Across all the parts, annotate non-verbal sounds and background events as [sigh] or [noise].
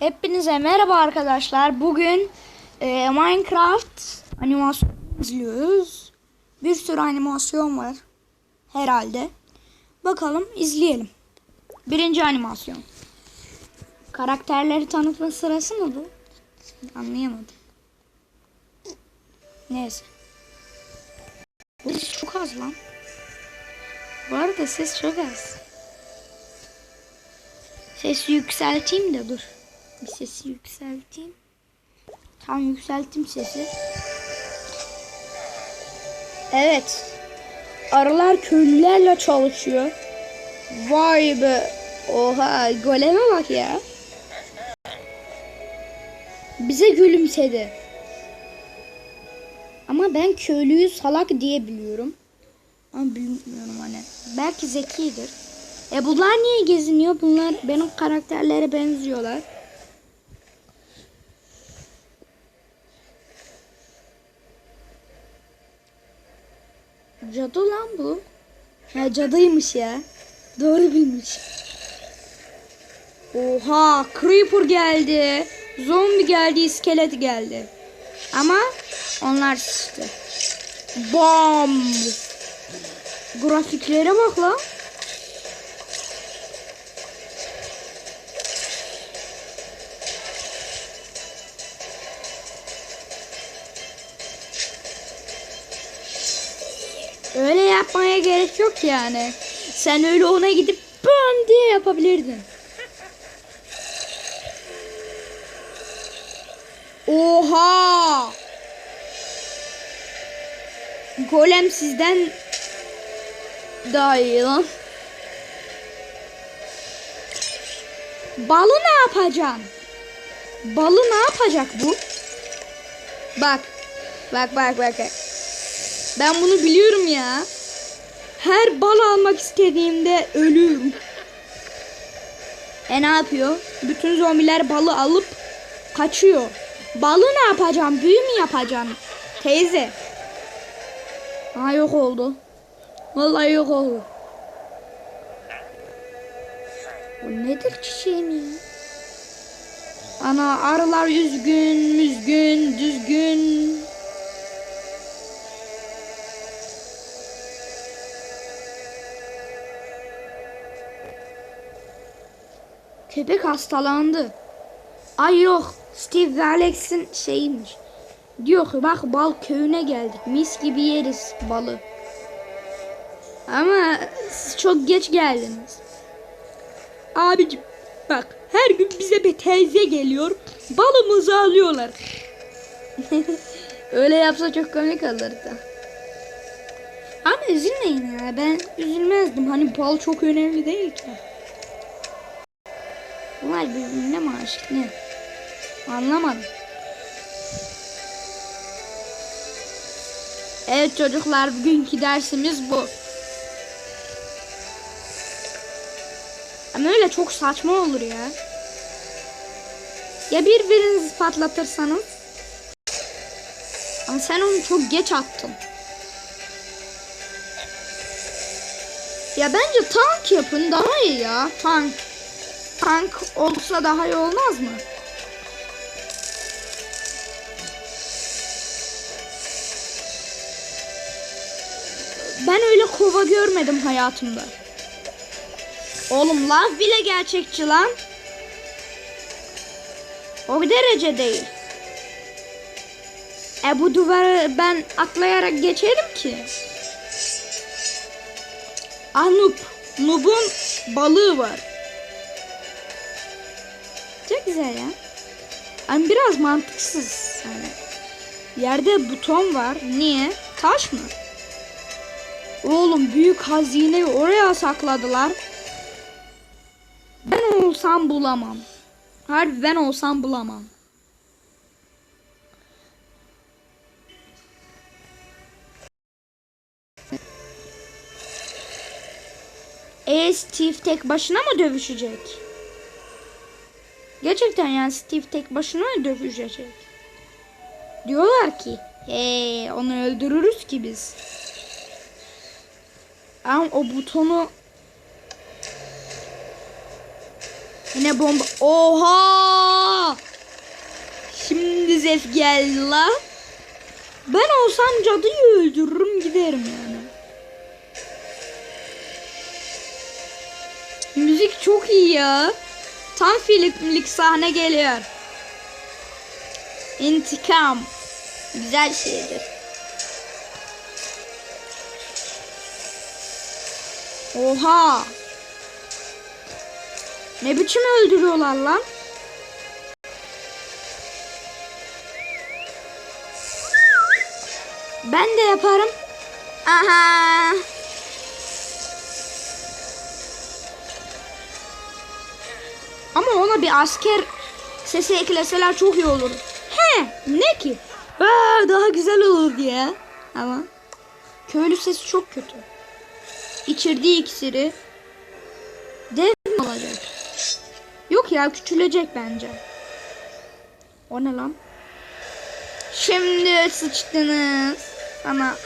Hepinize merhaba arkadaşlar. Bugün e, Minecraft animasyon izliyoruz. Bir sürü animasyon var. Herhalde. Bakalım izleyelim. Birinci animasyon. Karakterleri tanıtma sırası mı bu? Anlayamadım. Neyse. Bu ses çok az lan. Bu arada ses çok az. Sesi yükselteyim de dur. Bir sesi yükselteyim. Tam yükselttim sesi. Evet. Arılar köylülerle çalışıyor. Vay be. Oha goleme bak ya. Bize gülümsedi. Ama ben köylüyü salak diye biliyorum. Ama bilmiyorum hani. Belki zekidir. E bunlar niye geziniyor? Bunlar benim karakterlere benziyorlar. Cadı lan bu. Ha cadıymış ya. Doğru bilmiş. Oha Creeper geldi. Zombi geldi, iskelet geldi. Ama onlar sıçtı. Bam. Grafiklere bak lan. Öyle yapmaya gerek yok yani. Sen öyle ona gidip bam diye yapabilirdin. Oha! Golem sizden daha iyi lan. Balı ne yapacaksın? Balı ne yapacak bu? Bak. Bak bak bak. bak. Ben bunu biliyorum ya. Her bal almak istediğimde ölüyorum. E ne yapıyor? Bütün zombiler balı alıp kaçıyor. Balı ne yapacağım? Büyü mü yapacağım? Teyze. Aa yok oldu. Vallahi yok oldu. Bu nedir çiçeğim? Ana arılar üzgün, müzgün, düzgün. Köpek hastalandı. Ay yok. Steve ve Alex'in şeyiymiş. Diyor ki bak bal köyüne geldik. Mis gibi yeriz balı. Ama siz çok geç geldiniz. Abicim bak her gün bize bir teyze geliyor. Balımızı alıyorlar. [laughs] Öyle yapsa çok komik olurdu. Ama üzülmeyin ya. Ben üzülmezdim. Hani bal çok önemli değil ki. Bunlar birbirine mi aşık ne? Anlamadım. Evet çocuklar bugünkü dersimiz bu. Ama öyle çok saçma olur ya. Ya birbirinizi patlatırsanız. Ama sen onu çok geç attın. Ya bence tank yapın daha iyi ya. Tank. Tank olsa daha iyi olmaz mı? Ben öyle kova görmedim hayatımda. Oğlum lav bile gerçekçi lan. O bir derece değil. E bu duvarı ben atlayarak geçerim ki. Noob. Noob'un balığı var. Güzel ya. Yani biraz mantıksız. Yani. Yerde buton var. Niye? Taş mı? Oğlum büyük hazineyi oraya sakladılar. Ben olsam bulamam. Harbi ben olsam bulamam. E Steve tek başına mı dövüşecek? Gerçekten yani Steve tek başına mı dövüşecek? Diyorlar ki, hey onu öldürürüz ki biz. Ama o butonu Yine bomba. Oha! Şimdi Zef geldi la. Ben olsam cadıyı öldürürüm giderim yani. Müzik çok iyi ya. Tam filmlik sahne geliyor. İntikam. Güzel şeydir. Oha. Ne biçim öldürüyorlar lan? Ben de yaparım. Aha. Ama ona bir asker sesi ekleseler çok iyi olur. He, ne ki? Aa, daha güzel olur diye. Ama köylü sesi çok kötü. İçirdiği iksiri dev mi olacak? Yok ya küçülecek bence. O ne lan? Şimdi sıçtınız. Ama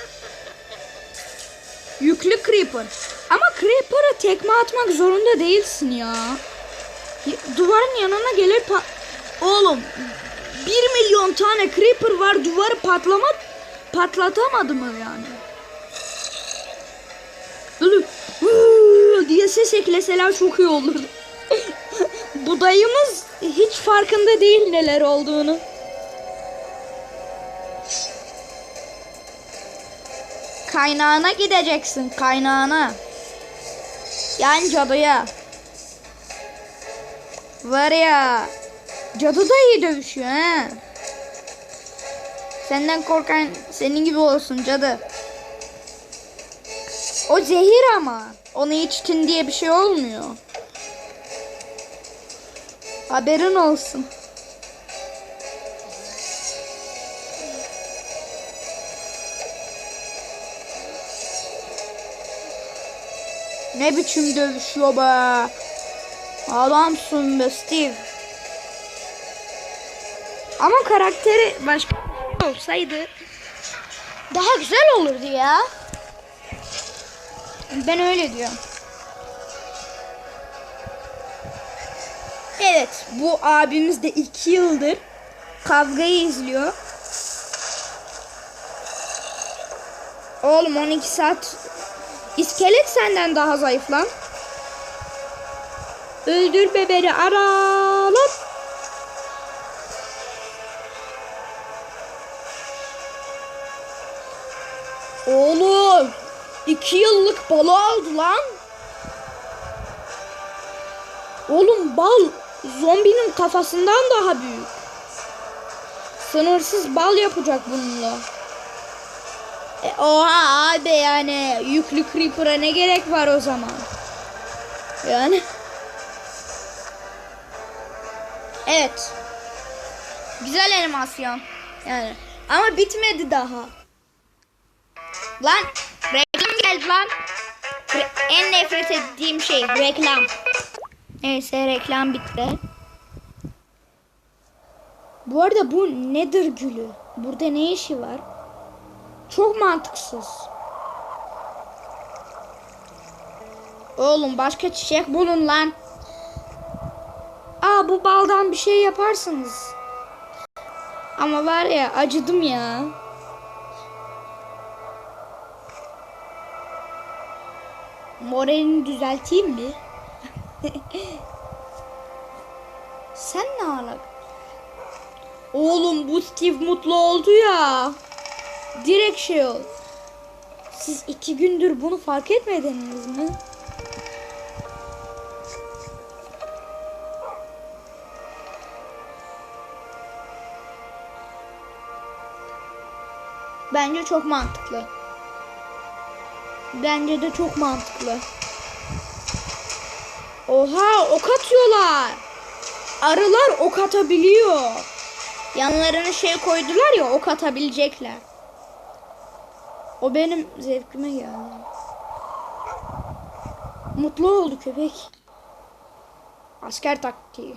yüklü creeper. Ama creeper'a tekme atmak zorunda değilsin ya. Duvarın yanına gelir pa- Oğlum 1 milyon tane creeper var duvarı patlama patlatamadı mı yani? "Hıı" diye ses ekleseler çok iyi olur. [laughs] Bu dayımız hiç farkında değil neler olduğunu. Kaynağına gideceksin kaynağına. Yani cadıya. Var ya. Cadı da iyi dövüşüyor he. Senden korkan senin gibi olsun cadı. O zehir ama. Onu içtin diye bir şey olmuyor. Haberin olsun. Ne biçim dövüşüyor be. Adamsın be Steve. Ama karakteri başka olsaydı daha güzel olurdu ya. Ben öyle diyorum. Evet, bu abimiz de iki yıldır kavgayı izliyor. Oğlum 12 saat İskelet senden daha zayıf lan. Öldür beberi ara lan. Oğlum. iki yıllık balı aldı lan. Oğlum bal zombinin kafasından daha büyük. Sınırsız bal yapacak bununla. E, oha abi yani yüklü creeper'a ne gerek var o zaman? Yani. Evet. Güzel animasyon. Yani. Ama bitmedi daha. Lan reklam geldi lan. Re- en nefret ettiğim şey reklam. Neyse reklam bitti. Bu arada bu nedir gülü? Burada ne işi var? Çok mantıksız. Oğlum başka çiçek bulun lan. Aa bu baldan bir şey yaparsınız. Ama var ya acıdım ya. Moralini düzelteyim mi? [laughs] Sen ne alak? Oğlum bu Steve mutlu oldu ya. Direkt şey ol. Siz iki gündür bunu fark etmediniz mi? Bence çok mantıklı. Bence de çok mantıklı. Oha ok atıyorlar. Arılar ok atabiliyor. Yanlarına şey koydular ya ok atabilecekler. O benim zevkime geldi. Mutlu oldu köpek. Asker taktiği.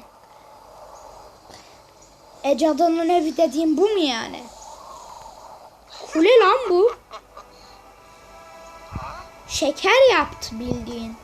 E cadının evi dediğim bu mu yani? Kule lan bu. Şeker yaptı bildiğin.